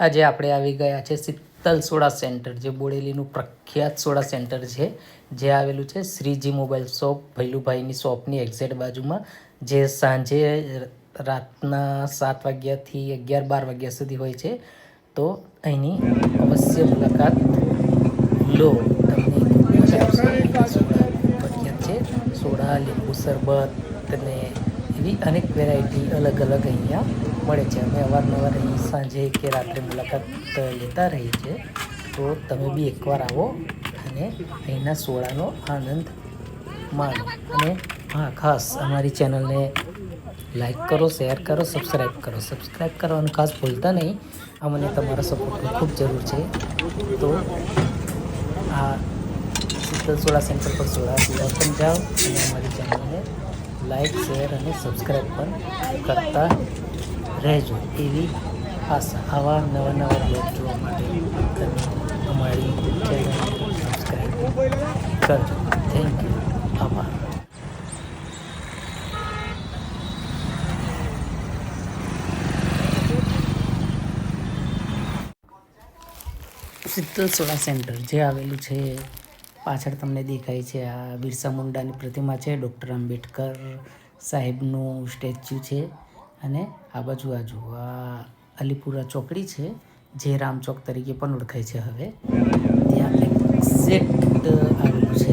આજે આપણે આવી ગયા છે શીતલ સોડા સેન્ટર, જે બોડેલીનું પ્રખ્યાત સોડા સેન્ટર છે, જે આવેલું છે શ્રીજી મોબાઈલ શોપ, ભૈલુભાઈની શોપની એક્ઝેક્ટ બાજુમાં, જે સાંજે રાતના સાત વાગ્યાથી અગિયાર બાર વાગ્યા સુધી હોય છે. તો અહીંની અવશ્ય મુલાકાત લો. તમને છે સોડા, લીંબુ શરબત અને એવી અનેક વેરાયટી અલગ અલગ અહીંયા મળે છે. અમે અવારનવાર અહીં સાંજે કે રાત્રે મુલાકાત લેતા રહીએ છીએ તો તમે બી એકવાર આવો અને અહીંના સોડાનો આનંદ માણો. અને હા, ખાસ અમારી ચેનલને લાઈક કરો, શેર કરો, સબસ્ક્રાઈબ કરો. સબસ્ક્રાઈબ કરવાનું ખાસ ભૂલતા નહીં. અમને તમારા સપોર્ટની ખૂબ જરૂર છે. તો આ શીતલ સોડા સેન્ટર પર સોળા પીવા પણ જાઓ અને અમારી ચેનલને લાઈક, શેર અને સબસ્ક્રાઈબ પણ કરતા રહેજો એવી આશા. આવા નવા નવા બ્લોગ જોવા માટે તમે અમારી સબસ્ક્રાઈબ કરજો. થેન્ક યુ આભાર. શીતલ સોડા સેન્ટર જે આવેલું છે, પાછળ તમને દેખાય છે આ બિરસા મુંડાની પ્રતિમા છે. ડૉક્ટર આંબેડકર સાહેબનું સ્ટેચ્યુ છે. અને આ બાજુ આજુ આ અલીપુરા ચોકડી છે, જે રામ ચોક તરીકે પણ ઓળખાય છે હવે. ત્યાં એક્ઝેક્ટ આવેલું છે.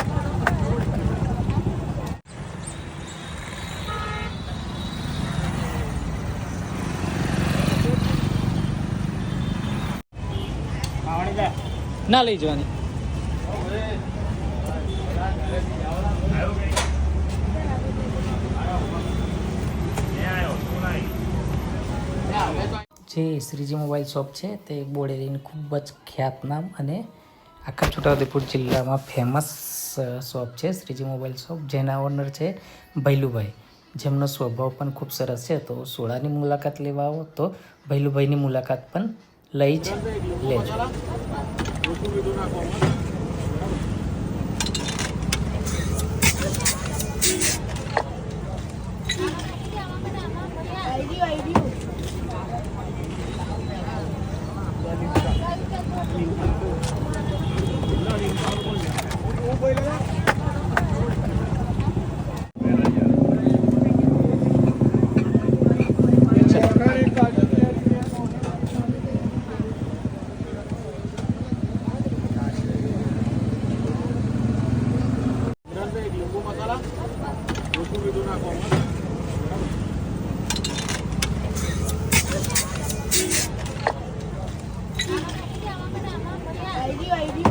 ના લઈ જવાની. જે શ્રીજી મોબાઈલ શોપ છે, તે બોડેલીની ખૂબ જ ખ્યાતનામ અને આખા છોટાઉદેપુર જિલ્લામાં ફેમસ શોપ છે શ્રીજી મોબાઈલ શોપ, જેના ઓનર છે ભૈલુભાઈ. જેમનો સ્વભાવ પણ ખૂબ સરસ છે, તો સોળાની મુલાકાત લેવા આવો તો ભૈલુભાઈની મુલાકાત પણ લઈ જ લેજો આઈડી આઈડી ID